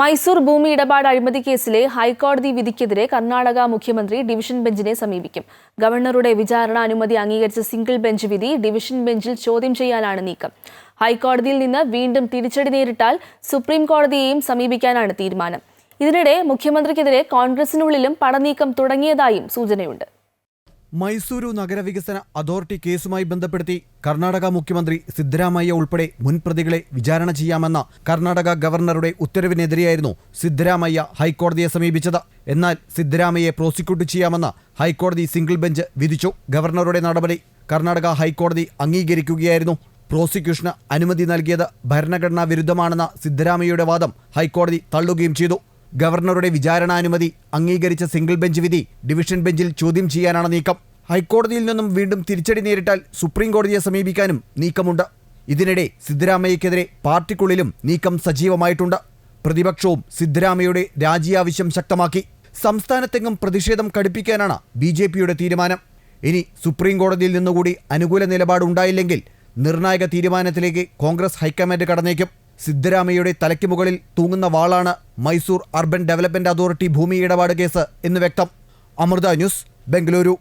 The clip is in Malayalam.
മൈസൂർ ഭൂമി ഇടപാട് അഴിമതി കേസിലെ ഹൈക്കോടതി വിധിക്കെതിരെ കർണാടക മുഖ്യമന്ത്രി ഡിവിഷൻ ബെഞ്ചിനെ സമീപിക്കും. ഗവർണറുടെ വിചാരണ അനുമതി അംഗീകരിച്ച സിംഗിൾ ബെഞ്ച് വിധി ഡിവിഷൻ ബെഞ്ചിൽ ചോദ്യം ചെയ്യാനാണ് നീക്കം. ഹൈക്കോടതിയിൽ നിന്ന് വീണ്ടും തിരിച്ചടി നേരിട്ടാൽ സുപ്രീം കോടതിയെയും സമീപിക്കാനാണ് തീരുമാനം. ഇതിനിടെ മുഖ്യമന്ത്രിക്കെതിരെ കോൺഗ്രസിനുള്ളിലും പടനീക്കം തുടങ്ങിയതായും സൂചനയുണ്ട്. മൈസൂരു നഗരവികസന അതോറിറ്റി കേസുമായി ബന്ധപ്പെടുത്തി കർണാടക മുഖ്യമന്ത്രി സിദ്ധരാമയ്യ ഉൾപ്പെടെ മുൻ പ്രതികളെ വിചാരണ ചെയ്യാമെന്ന കർണാടക ഗവർണറുടെ ഉത്തരവിനെതിരെയായിരുന്നു സിദ്ധരാമയ്യ ഹൈക്കോടതിയെ സമീപിച്ചത്. എന്നാൽ സിദ്ധരാമയ്യെ പ്രോസിക്യൂട്ട് ചെയ്യാമെന്ന് ഹൈക്കോടതി സിംഗിൾ ബെഞ്ച് വിധിച്ചു. ഗവർണറുടെ നടപടി കർണാടക ഹൈക്കോടതി അംഗീകരിക്കുകയായിരുന്നു. പ്രോസിക്യൂഷന് അനുമതി നൽകിയത് ഭരണഘടനാ വിരുദ്ധമാണെന്ന സിദ്ധരാമയ്യയുടെ വാദം ഹൈക്കോടതി തള്ളുകയും ചെയ്തു. ഗവർണറുടെ വിചാരണാനുമതി അംഗീകരിച്ച സിംഗിൾ ബെഞ്ച് വിധി ഡിവിഷൻ ബെഞ്ചിൽ ചോദ്യം ചെയ്യാനാണ് നീക്കം. ഹൈക്കോടതിയിൽ നിന്നും വീണ്ടും തിരിച്ചടി നേരിട്ടാൽ സുപ്രീം കോടതിയെ സമീപിക്കാനും നീക്കമുണ്ട്. ഇതിനിടെ സിദ്ധരാമയ്യക്കെതിരെ പാർട്ടിക്കുള്ളിലും നീക്കം സജീവമായിട്ടുണ്ട്. പ്രതിപക്ഷവും സിദ്ധരാമയ്യയുടെ രാജിയാവശ്യം ശക്തമാക്കി. സംസ്ഥാനത്തെങ്ങും പ്രതിഷേധം കടുപ്പിക്കാനാണ് ബി ജെ പിയുടെ തീരുമാനം. ഇനി സുപ്രീം കോടതിയിൽ നിന്നുകൂടി അനുകൂല നിലപാടുണ്ടായില്ലെങ്കിൽ നിർണായക തീരുമാനത്തിലേക്ക് കോൺഗ്രസ് ഹൈക്കമാൻഡ് കടന്നേക്കും. സിദ്ധരാമയ്യയുടെ തലയ്ക്ക് മുകളിൽ തൂങ്ങുന്ന വാളാണ് മൈസൂർ അർബൻ ഡെവലപ്മെന്റ് അതോറിറ്റി ഭൂമി ഇടപാട് കേസ് എന്ന് വ്യക്തം. അമൃത ന്യൂസ് ബംഗളൂരു.